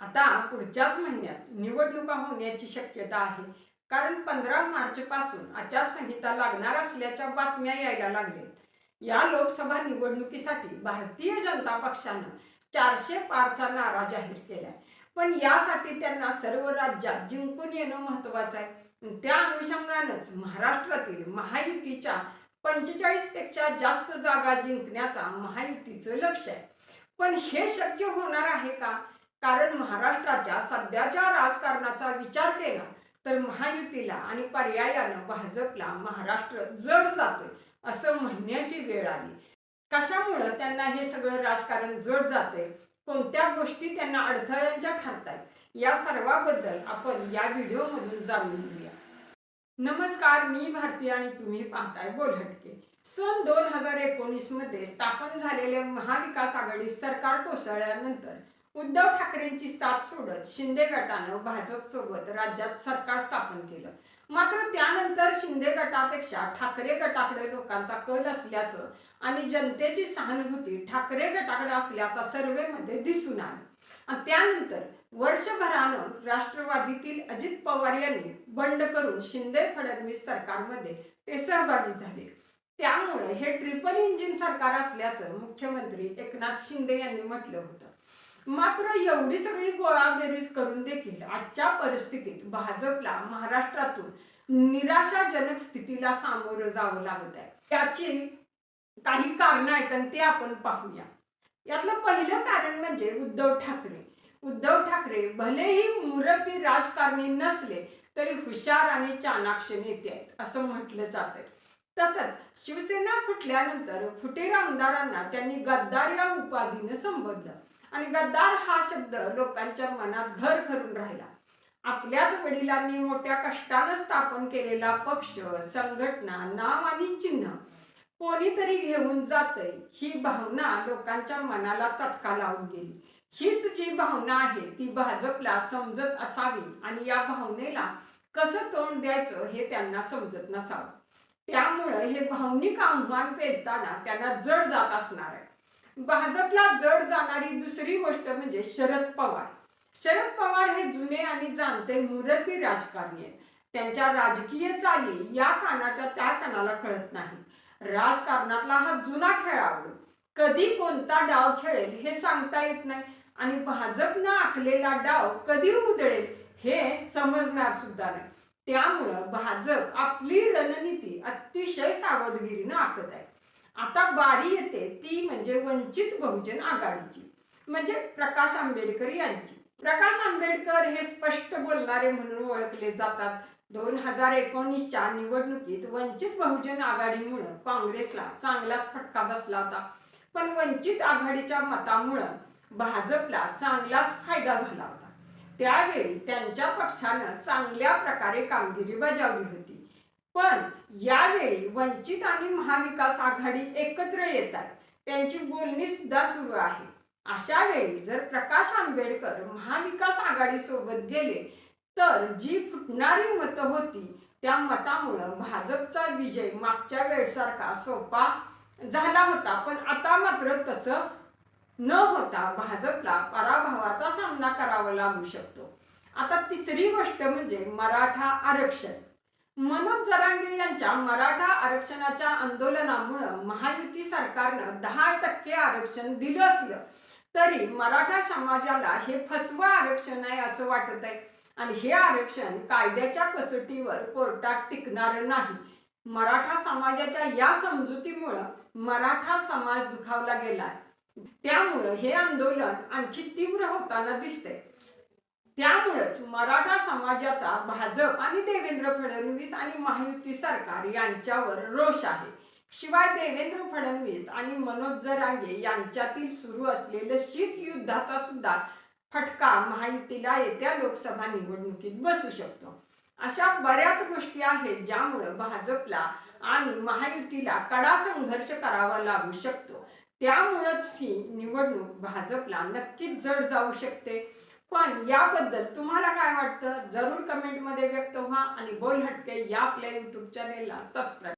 आता पुढच्याच महिन्यात निवडणुका होण्याची शक्यता आहे. कारण पंधरा मार्चपासून आचारसंहिता लागणार असल्याच्या बातम्या यायला लागल्या या लोकसभा निवडणुकीसाठी भारतीय जनता पक्षानं चारशे पारचा नारा जाहीर केलाय. पण यासाठी त्यांना सर्व राज्यात जिंकून येणं महत्वाचं आहे. त्या अनुषंगानंच महाराष्ट्रातील महायुतीच्या पंचेचाळीसपेक्षा जास्त जागा जिंकण्याचा महायुतीचं लक्ष आहे. पण हे शक्य होणार आहे का? कारण महाराष्ट्राच्या सध्याच्या राजकारणाचा विचार केला तर महायुतीला आणि पर्यायानं भाजपला महाराष्ट्र जड जातोय असं म्हणण्याची वेळ आली. कशामुळं त्यांना हे सगळं राजकारण जड जाते कोणत्या गोष्टी त्यांना अडथळ्यांच्या ठरतायत? या सर्वाबद्दल आपण या व्हिडिओमधून जाणून घेऊया. नमस्कार मी भारती आणि तुम्ही पाहताय बोलहटके. सन दोन हजार एकोणीसमध्ये स्थापन झालेल्या महाविकास आघाडी सरकार कोसळल्यानंतर उद्धव ठाकरेंची साथ सोडत शिंदे गटानं भाजप सोबत राज्यात सरकार स्थापन केलं. मात्र त्यानंतर शिंदे गटापेक्षा ठाकरे गटाकडे लोकांचा कल असल्याचं आणि जनतेची सहानुभूती ठाकरे गटाकडे असल्याचा सर्वेमध्ये दिसून आलं. आणि त्यानंतर वर्षभरानं राष्ट्रवादीतील अजित पवार यांनी बंड करून शिंदे फडणवीस सरकारमध्ये ते सहभागी झाले. त्यामुळे हे ट्रिपल इंजिन सरकार असल्याचं मुख्यमंत्री एकनाथ शिंदे यांनी म्हटलं होतं. मात्र एवढी सगळी गोळाबेरीज करून देखील आजच्या परिस्थितीत भाजपला महाराष्ट्रातून निराशाजनक स्थितीला सामोरं जावं लागत आहे. त्याची काही कारणं आहेत आणि ते आपण पाहूया. यातलं पहिलं कारण म्हणजे उद्धव ठाकरे. उद्धव ठाकरे भलेही मुरबी राजकारणी नसले तरी हुशार आणि चाणाक्ष नेते आहेत असं म्हटलं जातंय. तसंच शिवसेना फुटल्यानंतर फुटेर आमदारांना त्यांनी गद्दार या उपाधीनं संबोधलं. आणि गद्दार हा शब्द लोकांच्या मनात घर करून राहिला. आपल्याच वडिलांनी मोठ्या कष्टानं स्थापन केलेला पक्ष संघटना नाव आणि चिन्ह कोणीतरी घेऊन जातंय ही भावना लोकांच्या मनाला चटका लावून गेली. हीच जी भावना आहे ती भाजपला समजत असावी आणि या भावनेला कसं तोंड द्यायचं हे त्यांना समजत नसावं. त्यामुळं हे भावनिक आव्हान पेलताना त्यांना जड जात असणार आहे. भाजपला जड जाणारी दुसरी गोष्ट म्हणजे शरद पवार. शरद पवार हे जुने आणि जाणते मुरबी राजकारणी आहेत. त्यांच्या राजकीय चाली या कानाच्या त्या कानाला कळत नाही राजकारणातला हा जुना खेळ आवडतो कधी कोणता डाव खेळेल हे सांगता येत नाही आणि भाजपनं आखलेला डाव कधी उधळेल हे समजणार सुद्धा नाही. त्यामुळं भाजप आपली रणनीती अतिशय सावधगिरीनं आखत आहे. आता बारी येते ती म्हणजे वंचित बहुजन आघाडीची म्हणजे प्रकाश आंबेडकर यांची. प्रकाश आंबेडकर हे स्पष्ट बोलणारे म्हणून ओळखले जातात. दोन हजार एकोणीसच्या निवडणुकीत वंचित बहुजन आघाडीमुळं काँग्रेसला चांगलाच फटका बसला होता. पण वंचित आघाडीच्या मतामुळं भाजपला चांगलाच फायदा झाला होता. त्यावेळी त्यांच्या पक्षानं चांगल्या प्रकारे कामगिरी बजावली होती. पण यावेळी वंचित आणि महाविकास आघाडी एकत्र येतात. त्यांची बोलणी सुद्धा सुरू आहे. अशा वेळी जर प्रकाश आंबेडकर महाविकास आघाडी सोबत गेले तर जी फुटणारी मतं होती त्या मतामुळं भाजपचा विजय मागच्या वेळसारखा सोपा झाला होता. पण आता मात्र तसं न होता भाजपला पराभवाचा सामना करावा लागू शकतो. आता तिसरी गोष्ट म्हणजे मराठा आरक्षण. मनोज जरांगे यांच्या मराठा आरक्षणाच्या आंदोलनामुळं महायुती सरकारनं दहा टक्के आरक्षण दिलं असलं तरी मराठा समाजाला हे फसवं आरक्षण आहे असं वाटत आहे. आणि हे आरक्षण कायद्याच्या कसोटीवर कोर्टात टिकणार नाही. मराठा समाजाच्या या समजुतीमुळं मराठा समाज दुखावला गेलाय. त्यामुळं हे आंदोलन आणखी तीव्र होताना दिसतंय. त्यामुळेच मराठा समाजाचा भाजप आणि देवेंद्र फडणवीस आणि महायुती सरकार यांच्यावर रोष आहे. शिवाय देवेंद्र फडणवीस आणि मनोज जरांगे यांच्यातील सुरू असलेलं शीत युद्धाचा सुद्धा फटका महायुतीला येत्या लोकसभा निवडणुकीत बसू शकतो. अशा बऱ्याच गोष्टी आहेत ज्यामुळे भाजपला आणि महायुतीला कडा संघर्ष करावा लागू शकतो. त्यामुळंच ही निवडणूक भाजपला नक्कीच जड जाऊ शकते. पण याबद्दल तुम्हाला काय वाटतं? जरूर कमेंटमध्ये व्यक्त व्हा आणि बोल हटके या आपल्या युट्यूब चॅनेलला सबस्क्राईब